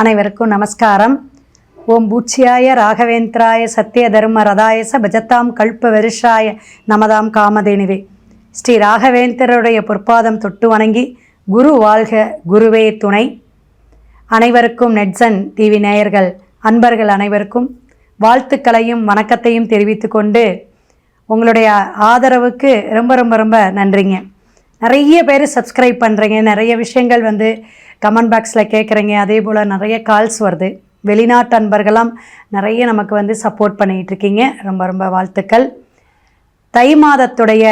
அனைவருக்கும் நமஸ்காரம். ஓம் பூச்சியாய ராகவேந்திராய சத்திய தர்ம ரதாயச பஜத்தாம் கல்ப வருஷாய நமதாம் காமதேனிவே. ஸ்ரீ ராகவேந்திரருடைய பொற்பாதம் தொட்டு வணங்கி குரு வாழ்க குருவே துணை. அனைவருக்கும் நெட்சன் டிவி நேயர்கள் அன்பர்கள் அனைவருக்கும் வாழ்த்துக்களையும் வணக்கத்தையும் தெரிவித்து கொண்டு உங்களுடைய ஆதரவுக்கு ரொம்ப ரொம்ப ரொம்ப நன்றிங்க. நிறைய பேர் சப்ஸ்கிரைப் பண்ணுறீங்க நிறைய விஷயங்கள் வந்து கமெண்ட் பாக்ஸில் கேட்குறீங்க அதே போல் நிறைய கால்ஸ் வருது. வெளிநாட்டு அன்பர்களாம் நிறைய நமக்கு வந்து சப்போர்ட் பண்ணிகிட்ருக்கீங்க ரொம்ப ரொம்ப வாழ்த்துக்கள். தை மாதத்துடைய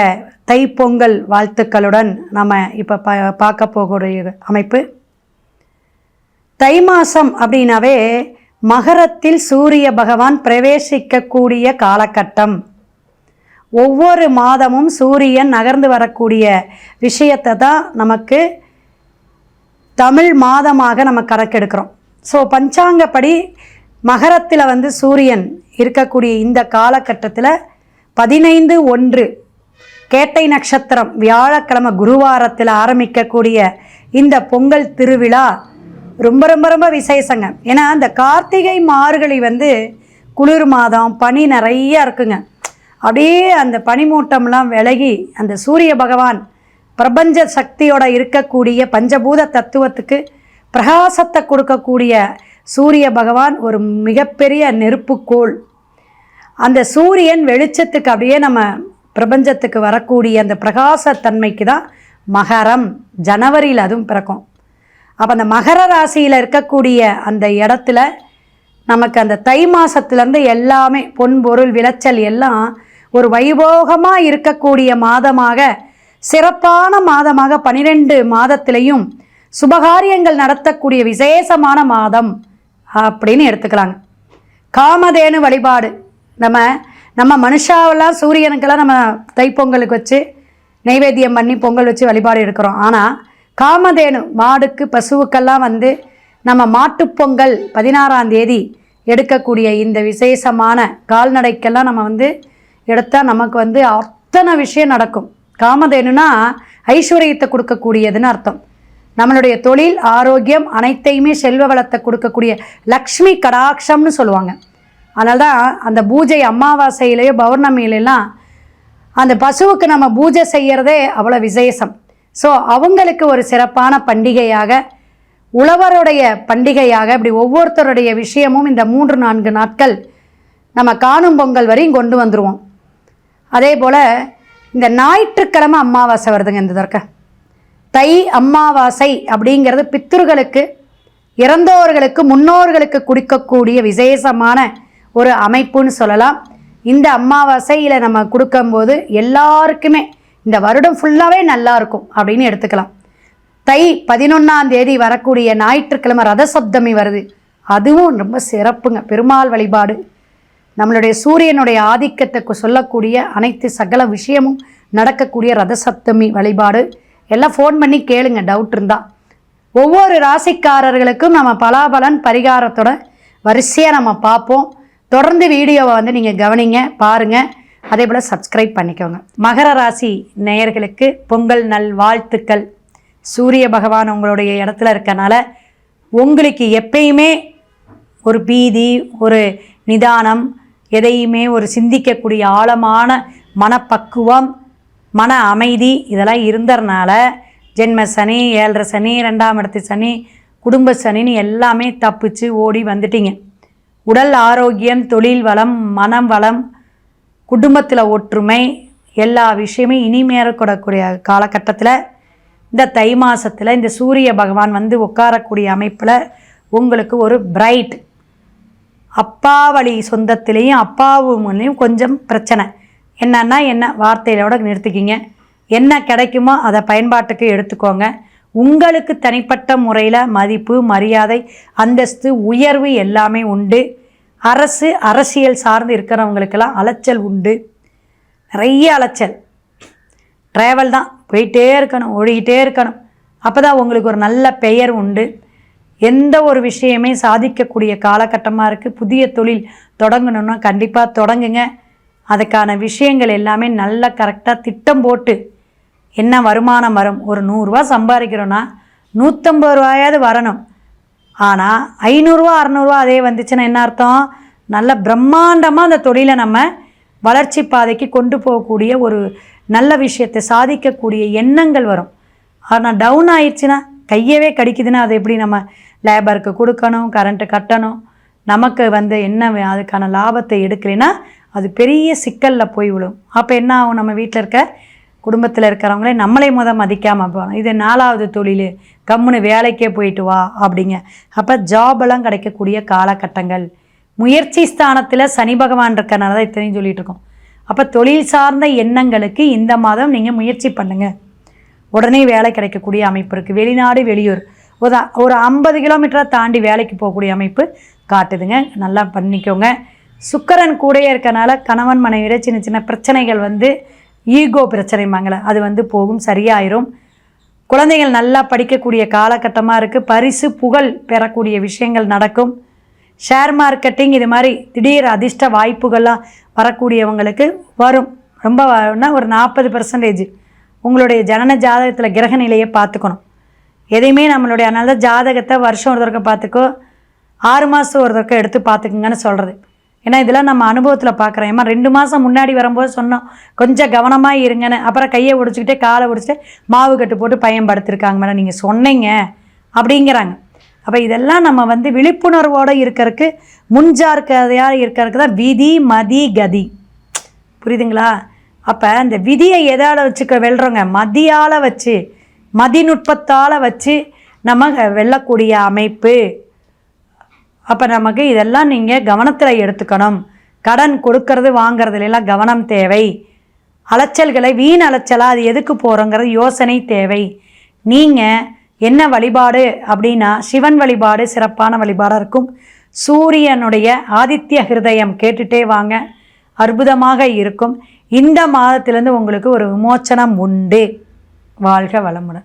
தைப்பொங்கல் வாழ்த்துக்களுடன் நம்ம இப்போ பா பார்க்க போகக்கூடிய அமைப்பு. தை மாதம் அப்படின்னாவே மகரத்தில் சூரிய பகவான் பிரவேசிக்கக்கூடிய காலகட்டம். ஒவ்வொரு மாதமும் சூரியன் நகர்ந்து வரக்கூடிய விஷயத்தை தான் நமக்கு தமிழ் மாதமாக நம்ம கணக்கெடுக்கிறோம் ஸோ பஞ்சாங்கப்படி மகரத்தில் வந்து சூரியன் இருக்கக்கூடிய இந்த காலகட்டத்தில் பதினைந்து ஒன்று கேட்டை நட்சத்திரம் வியாழக்கிழமை குருவாரத்தில் ஆரம்பிக்கக்கூடிய இந்த பொங்கல் திருவிழா ரொம்ப ரொம்ப ரொம்ப விசேஷங்க. ஏன்னா இந்த கார்த்திகை மார்கழி வந்து குளிர் மாதம் பனி நிறையா இருக்குங்க. அப்படியே அந்த பனிமூட்டம்லாம் விலகி அந்த சூரிய பகவான் பிரபஞ்ச சக்தியோட இருக்கக்கூடிய பஞ்சபூத தத்துவத்துக்கு பிரகாசத்தை கொடுக்கக்கூடிய சூரிய பகவான் ஒரு மிகப்பெரிய நெருப்புக்கோள். அந்த சூரியன் வெளிச்சத்துக்கு அப்படியே நம்ம பிரபஞ்சத்துக்கு வரக்கூடிய அந்த பிரகாசத்தன்மைக்கு தான் மகரம். ஜனவரியில் அதுவும் பிறக்கும். அப்போ அந்த மகர ராசியில் இருக்கக்கூடிய அந்த இடத்துல நமக்கு அந்த தை மாதத்துலேருந்து எல்லாமே பொன் பொருள் விளைச்சல் எல்லாம் ஒரு வைபோகமாக இருக்கக்கூடிய மாதமாக சிறப்பான மாதமாக பனிரெண்டு மாதத்திலையும் சுபகாரியங்கள் நடத்தக்கூடிய விசேஷமான மாதம் அப்படின்னு எடுத்துக்கலாங்க. காமதேனு வழிபாடு. நம்ம நம்ம மனுஷாவெல்லாம் சூரியனுக்கெல்லாம் நம்ம தைப்பொங்கலுக்கு வச்சு நைவேத்தியம் பண்ணி பொங்கல் வச்சு வழிபாடு எடுக்கிறோம். ஆனால் காமதேனு மாடுக்கு பசுவுக்கெல்லாம் வந்து நம்ம மாட்டுப்பொங்கல் பதினாறாம் தேதி எடுக்கக்கூடிய இந்த விசேஷமான கால்நடைக்கெல்லாம் நம்ம வந்து எடுத்தால் நமக்கு வந்து அத்தனை விஷயம் நடக்கும். காமதேனுனா ஐஸ்வர்யத்தை கொடுக்கக்கூடியதுன்னு அர்த்தம். நம்மளுடைய தொழில் ஆரோக்கியம் அனைத்தையுமே செல்வ வளத்தை கொடுக்கக்கூடிய லக்ஷ்மி கடாட்சம்னு சொல்லுவாங்க. அதனால தான் அந்த பூஜை அமாவாசையிலேயோ பௌர்ணமியிலெல்லாம் அந்த பசுவுக்கு நம்ம பூஜை செய்கிறதே அவ்வளோ விசேஷம். ஸோ அவங்களுக்கு ஒரு சிறப்பான பண்டிகையாக உழவருடைய பண்டிகையாக இப்படி ஒவ்வொருத்தருடைய விஷயமும் இந்த மூன்று நான்கு நாட்கள் நம்ம காணும் பொங்கல் வரையும் கொண்டு வந்துடுவோம் அதே போல் இந்த ஞாயிற்றுக்கிழமை அமாவாசை வருதுங்க இந்த தர்க்க. தை அமாவாசை அப்படிங்கிறது பித்தர்களுக்கு இறந்தோர்களுக்கு முன்னோர்களுக்கு கொடுக்கக்கூடிய விசேஷமான ஒரு அமைப்புன்னு சொல்லலாம். இந்த அமாவாசையில் நம்ம கொடுக்கும்போது எல்லாருக்குமே இந்த வருடம் ஃபுல்லாகவே நல்லா இருக்கும் அப்படின்னு எடுத்துக்கலாம். தை பதினொன்றாம் தேதி வரக்கூடிய ஞாயிற்றுக்கிழமை ரத சப்தமி வருது. அதுவும் ரொம்ப சிறப்புங்க பெருமாள் வழிபாடு. நம்மளுடைய சூரியனுடைய ஆதிக்கத்தை சொல்லக்கூடிய அனைத்து சகல விஷயமும் நடக்கக்கூடிய ரத சப்தமி வழிபாடு. எல்லாம் ஃபோன் பண்ணி கேளுங்க டவுட் இருந்தால் ஒவ்வொரு ராசிக்காரர்களுக்கும் நம்ம பலாபலன் பரிகாரத்தோட வரிசையாக நம்ம பார்ப்போம். தொடர்ந்து வீடியோவை வந்து நீங்கள் கவனிங்க பாருங்கள் அதே போல் சப்ஸ்கிரைப் பண்ணிக்கோங்க. மகர ராசி நேயர்களுக்கு பொங்கல் நல் வாழ்த்துக்கள். சூரிய பகவான் உங்களுடைய இடத்துல இருக்கனால உங்களுக்கு எப்பயுமே ஒரு பீதி ஒரு நிதானம் எதையுமே ஒரு சிந்திக்கக்கூடிய ஆழமான மனப்பக்குவம் மன அமைதி இதெல்லாம் இருந்ததுனால ஜென்ம சனி ஏழரை சனி ரெண்டாம் இடத்து சனி குடும்ப சனின்னு எல்லாமே தப்பிச்சு ஓடி வந்துட்டீங்க. உடல் ஆரோக்கியம் தொழில் வளம் மனம் வளம் குடும்பத்தில் ஒற்றுமை எல்லா விஷயமும் இனிமேறக்கூடக்கூடிய காலகட்டத்தில் இந்த தை மாதத்தில் இந்த சூரிய பகவான் வந்து உட்காரக்கூடிய அமைப்பில் உங்களுக்கு ஒரு பிரைட். அப்பா வழி சொந்தத்திலையும் அப்பாவுலையும் கொஞ்சம் பிரச்சனை. என்னன்னா என்ன வார்த்தையிலோட நிறுத்திக்கிங்க. என்ன கிடைக்குமோ அதை பயன்பாட்டுக்கு எடுத்துக்கோங்க. உங்களுக்கு தனிப்பட்ட முறையில் மதிப்பு மரியாதை அந்தஸ்து உயர்வு எல்லாமே உண்டு. அரசு அரசியல் சார்ந்து இருக்கிறவங்களுக்கெல்லாம் அலைச்சல் உண்டு. நிறைய அலைச்சல். ட்ராவல் தான். போயிட்டே இருக்கணும் ஓடிக்கிட்டே இருக்கணும். அப்போ தான் உங்களுக்கு ஒரு நல்ல பெயர் உண்டு. எந்த ஒரு விஷயமே சாதிக்கக்கூடிய காலகட்டமாக இருக்குது புதிய தொழில் தொடங்கணும்னா கண்டிப்பாக தொடங்குங்க. அதுக்கான விஷயங்கள் எல்லாமே நல்லா கரெக்டாக திட்டம் போட்டு என்ன வருமானம் வரும்? ஒரு நூறுரூவா சம்பாதிக்கிறோன்னா நூற்றம்பது ரூபாயாவது வரணும். ஆனால் ஐநூறுரூவா அறநூறுவா அதே வந்துச்சுன்னா என்ன அர்த்தம்? நல்ல பிரம்மாண்டமாக அந்த தொழிலை நம்ம வளர்ச்சி பாதைக்கு கொண்டு போகக்கூடிய ஒரு நல்ல விஷயத்தை சாதிக்கக்கூடிய எண்ணங்கள் வரும். ஆனால் டவுன் ஆயிடுச்சுன்னா கையவே கடிக்குதுன்னா அதை எப்படி நம்ம லேபருக்கு கொடுக்கணும் கரண்ட்டு கட்டணும். நமக்கு வந்து என்ன அதுக்கான லாபத்தை எடுக்கலைன்னா அது பெரிய சிக்கலில் போய் விழும். அப்போ என்ன ஆகும்? நம்ம வீட்டில் இருக்க குடும்பத்தில் இருக்கிறவங்களே நம்மளே முத மதிக்காமல் போகணும். இது நாலாவது தொழில். கம்முன்னு வேலைக்கே போயிட்டு வா அப்படிங்க. அப்போ ஜாபெல்லாம் கிடைக்கக்கூடிய காலகட்டங்கள். முயற்சி ஸ்தானத்தில் சனி பகவான் இருக்கனால தான் இத்தனையும் சொல்லிகிட்டு இருக்கோம். அப்போ தொழில் சார்ந்த எண்ணங்களுக்கு இந்த மாதம் நீங்கள் முயற்சி பண்ணுங்கள் உடனே வேலை கிடைக்கக்கூடிய அமைப்பு இருக்குது வெளிநாடு வெளியூர். ஒரு ஒரு ஐம்பது கிலோமீட்டரை தாண்டி வேலைக்கு போகக்கூடிய அமைப்பு காட்டுதுங்க. நல்லா பண்ணிக்கோங்க. சுக்கரன் கூடையே இருக்கனால கணவன் மனைவிட சின்ன சின்ன பிரச்சனைகள் வந்து ஈகோ பிரச்சனைமாங்கள அது வந்து போகும் சரியாயிரும். குழந்தைகள் நல்லா படிக்கக்கூடிய காலகட்டமாக இருக்குது பரிசு புகழ் பெறக்கூடிய விஷயங்கள் நடக்கும். ஷேர் மார்க்கெட்டிங் இது மாதிரி திடீர் அதிர்ஷ்ட வாய்ப்புகள்லாம் வரக்கூடியவங்களுக்கு வரும். ரொம்ப வரணும்னா ஒரு நாற்பது பர்சன்டேஜ் உங்களுடைய ஜனன ஜாதகத்தில் கிரக நிலையை பார்த்துக்கணும். எதையுமே நம்மளுடைய அதனால தான் ஜாதகத்தை வருஷம் ஒரு தடவை பார்த்துக்கோ ஆறு மாதம் ஒரு தடவை எடுத்து பார்த்துக்குங்கன்னு சொல்கிறது ஏன்னா இதெல்லாம் நம்ம அனுபவத்தில் பார்க்குறோம். ஏமா ரெண்டு மாதம் முன்னாடி வரும்போது சொன்னோம் கொஞ்சம் கவனமாக இருங்கன்னு. அப்புறம் கையை ஒடிச்சுக்கிட்டே காலை ஒடிச்சிட்டு மாவு கட்டு போட்டு பையன் படுத்திருக்காங்க மேடம் நீங்கள் சொன்னீங்க அப்படிங்கிறாங்க. அப்போ இதெல்லாம் நம்ம வந்து விழிப்புணர்வோடு இருக்கிறதுக்கு முன்ஜார்க்கதையாக இருக்கிறதுக்கு தான் விதி மதி கதி. புரியுதுங்களா? அப்போ இந்த விதியை எதால் வச்சுக்க வெல்றோங்க. மதியால் வச்சு மதிநுட்பத்தால் வச்சு நம்ம வெல்லக்கூடிய அமைப்பு. அப்போ நமக்கு இதெல்லாம் நீங்கள் கவனத்தில் எடுத்துக்கணும். கடன் கொடுக்கறது வாங்கிறதுலாம் கவனம் தேவை. அலைச்சல்களை வீண் அலைச்சலாக அது எதுக்கு போகிறோங்கிறது யோசனை தேவை. நீங்கள் என்ன வழிபாடு அப்படின்னா சிவன் வழிபாடு சிறப்பான வழிபாடாக இருக்கும். சூரியனுடைய ஆதித்ய ஹிருதயம் கேட்டுட்டே வாங்க. அற்புதமாக இருக்கும். இந்த மாதத்திலேருந்து உங்களுக்கு ஒரு விமோச்சனம் உண்டு. வாழ்க வளமுடன்.